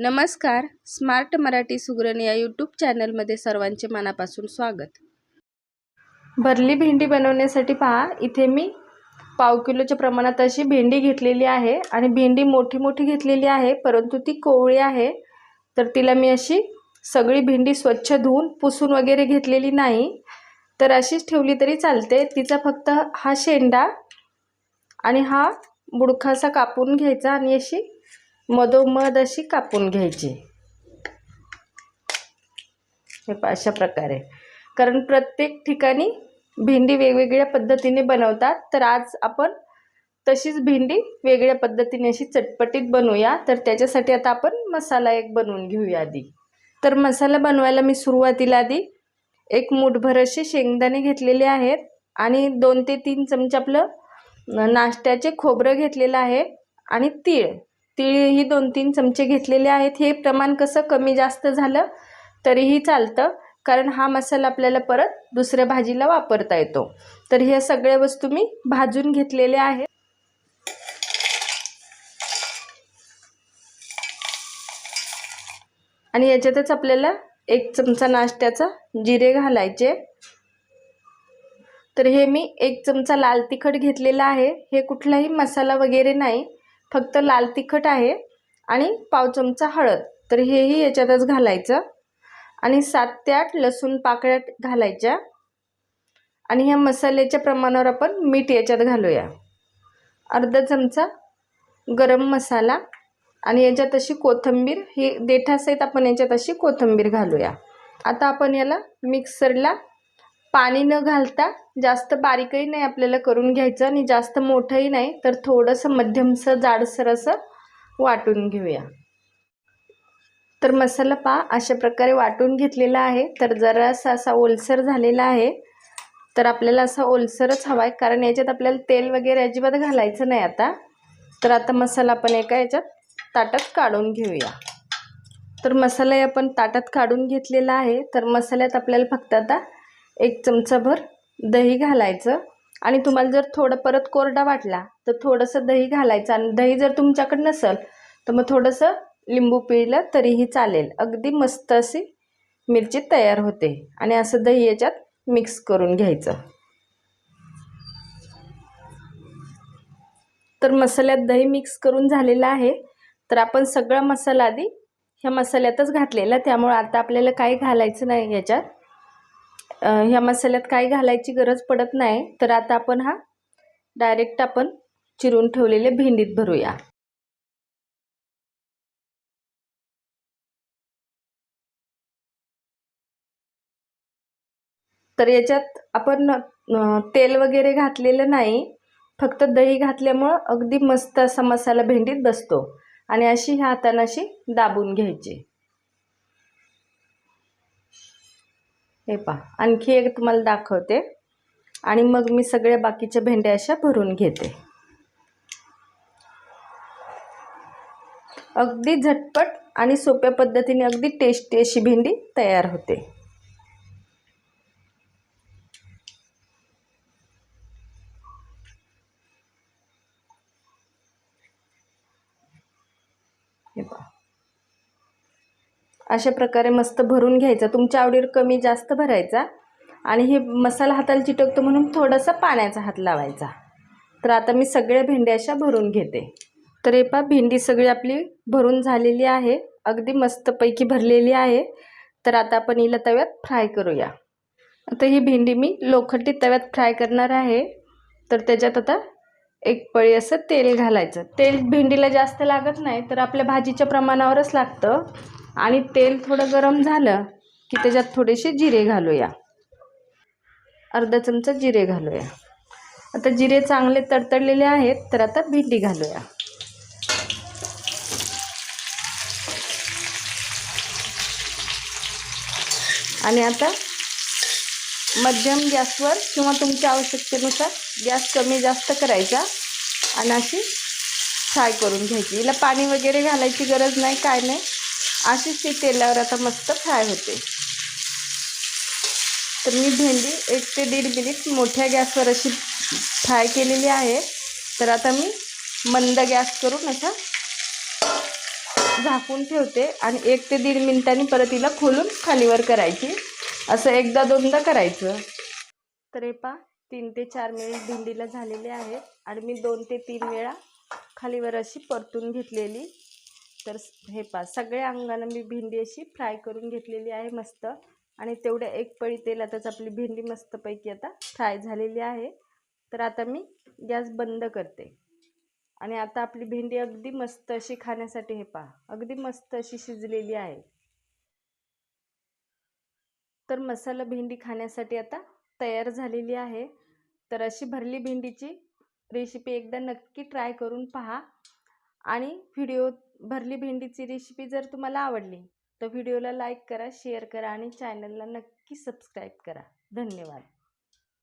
नमस्कार स्मार्ट मराठी सुगरण या यूट्यूब चॅनलमध्ये सर्वांचे मनापासून स्वागत. भरली भेंडी बनवण्यासाठी पहा इथे मी पाव किलोच्या प्रमाणात अशी भेंडी घेतलेली आहे आणि भेंडी मोठी मोठी घेतलेली आहे परंतु ती कोवळी आहे. तर तिला मी अशी सगळी भेंडी स्वच्छ धुवून पुसून वगैरे घेतलेली नाही. तर अशीच ठेवली तरी चालते. तिचा फक्त हा शेंडा आणि हा बुडखासा कापून घ्यायचा आणि अशी मधोमध अशी कापून घ्यायची. हे अशा प्रकारे. कारण प्रत्येक ठिकाणी भेंडी वेगवेगळ्या पद्धतीने बनवतात. तर आज आपण तशीच भेंडी वेगळ्या पद्धतीने अशी चटपटीत बनवूया. तर त्याच्यासाठी आता आपण मसाला एक बनवून घेऊया आधी. तर मसाला बनवायला मी सुरुवातीला आधी एक मूठभर असे शेंगदाणे घेतलेले आहेत आणि दोन ते तीन चमचे आपलं नाश्त्याचे खोबरं घेतलेलं आहे आणि तीळ. तीळही दोन तीन चमचे घेतलेले आहेत. हे प्रमाण कसं कमी जास्त झालं तरीही चालतं कारण हा मसाला आपल्याला परत दुसऱ्या भाजीला वापरता येतो. तर ह्या सगळ्या वस्तू मी भाजून घेतलेल्या आहेत. आणि याच्यातच आपल्याला एक चमचा नाश्त्याचा जिरे घालायचे. तर हे मी एक चमचा लाल तिखट घेतलेला आहे. हे कुठलाही मसाला वगैरे नाही. फक्त लाल तिखट आहे आणि पाव चमचा हळद. तर हेही याच्यातच घालायचं. आणि सात ते आठ लसूण पाकळ्या घालायच्या. आणि ह्या मसाल्याच्या प्रमाणावर आपण मीठ याच्यात घालूया. अर्धा चमचा गरम मसाला आणि याच्यात अशी कोथिंबीर ही देठासहित आपण याच्यात अशी कोथिंबीर घालूया. आता आपण याला मिक्सरला पाणी न घालता जास्त बारीकही नाही आपल्याला करून घ्यायचं आणि जास्त मोठंही नाही तर थोडंसं मध्यमसं जाडसर असं वाटून घेऊया. तर मसाला पा अशा प्रकारे वाटून घेतलेला आहे. तर जरासा असा ओलसर झालेला आहे. तर आपल्याला असा ओलसरच हवा आहे कारण याच्यात आपल्याला तेल वगैरे अजिबात घालायचं नाही आता. तर आता मसाला आपण एका याच्यात ताटात काढून घेऊया. तर मसाला आपण ताटात काढून घेतलेला आहे. तर मसाल्यात आपल्याला फक्त आता एक चमचाभर दही घालायचं. आणि तुम्हाला जर थोडं परत कोरडा वाटला तर थोडंसं दही घालायचं. आणि दही जर तुमच्याकडे नसेल तर मग थोडंसं लिंबू पिळलं तरीही चालेल. अगदी मस्त अशी मिरची तयार होते. आणि असं दही याच्यात मिक्स करून घ्यायचं. तर मसाल्यात दही मिक्स करून झालेलं आहे. तर आपण सगळा मसाला आधी ह्या मसाल्यातच घातलेला. त्यामुळं आता आपल्याला काही घालायचं नाही याच्यात. ह्या मसाल्यात काही घालायची गरज पडत नाही. तर आता आपण हा डायरेक्ट आपण चिरून ठेवलेले भेंडीत भरूया. तर याच्यात आपण तेल वगैरे घातलेलं नाही. फक्त दही घातल्यामुळं अगदी मस्त असा मसाला भेंडीत बसतो. आणि अशी ह्या हातानं अशी दाबून घ्यायची. हे पहा आणखी एक तुम्हाला दाखवते. आणि मग मी सगळ्या बाकीच्या भेंड्या अशा भरून घेते. अगदी झटपट आणि सोप्या पद्धतीने अगदी टेस्टी अशी भेंडी तयार होते. हे पहा. अशा प्रकारे मस्त भरून घ्यायचा. तुमच्या आवडीवर कमी जास्त भरायचा. आणि हे मसाला हाताला चिटकतो म्हणून थोडासा पाण्याचा हात लावायचा. तर आता मी सगळ्या भेंड्या अशा भरून घेते. तर हे पहा भेंडी सगळी आपली भरून झालेली आहे. अगदी मस्तपैकी भरलेली आहे. तर आता आपण हिला तव्यात फ्राय करूया. आता ही भेंडी मी लोखंडी तव्यात फ्राय करणार आहे. तर त्याच्यात आता एक पळी असं तेल घालायचं. तेल भेंडीला जास्त लागत नाही तर आपल्या भाजीच्या प्रमाणावरच लागतं. आणि तेल थोडं गरम झालं की त्याच्यात थोडेसे जिरे घालूया. अर्धा चमचा जिरे घालूया. आता जिरे चांगले तडतडलेले आहेत तर आता भेंडी घालूया. आणि आता मध्यम गॅसवर किंवा तुमच्या आवश्यकतेनुसार गॅस कमी जास्त करायचा आणि अशी फ्राय करून घ्यायची. हिला पाणी वगैरे घालायची गरज नाही काय नाही. अशीच ती तेलावर आता मस्त फ्राय होते. तर मी भेंडी एक ते दीड मिनिट मोठ्या गॅसवर अशी फ्राय केलेली आहे. तर आता मी मंद गॅस करून असा झाकून ठेवते आणि एक ते दीड मिनिटांनी परत तिला खोलून खालीवर करायची. असं एकदा दोनदा करायचं. तर हे पा तीन ते चार मिनिट भेंडीला झालेले आहेत. आणि मी दोन ते तीन वेळा खालीवर अशी परतून घेतलेली. तर हे पा सगळ्या अंगानं मी भेंडी अशी फ्राय करून घेतलेली आहे मस्त. आणि तेवढ्या एक पळी तेलातच आपली भेंडी मस्तपैकी आता फ्राय झालेली आहे. तर आता मी गॅस बंद करते. आणि आता आपली भेंडी अगदी मस्त अशी खाण्यासाठी हे पहा अगदी मस्त अशी शिजलेली आहे. तर मसाला भेंडी खाण्यासाठी आता तयार झालेली आहे. तर अशी भरली भेंडीची रेसिपी एकदा नक्की ट्राय करून पहा. आणि व्हिडिओ भरली भेंडीची रेसिपी जर तुम्हाला आवडली तर व्हिडिओला लाईक करा शेअर करा आणि चॅनलला नक्की सबस्क्राईब करा. धन्यवाद.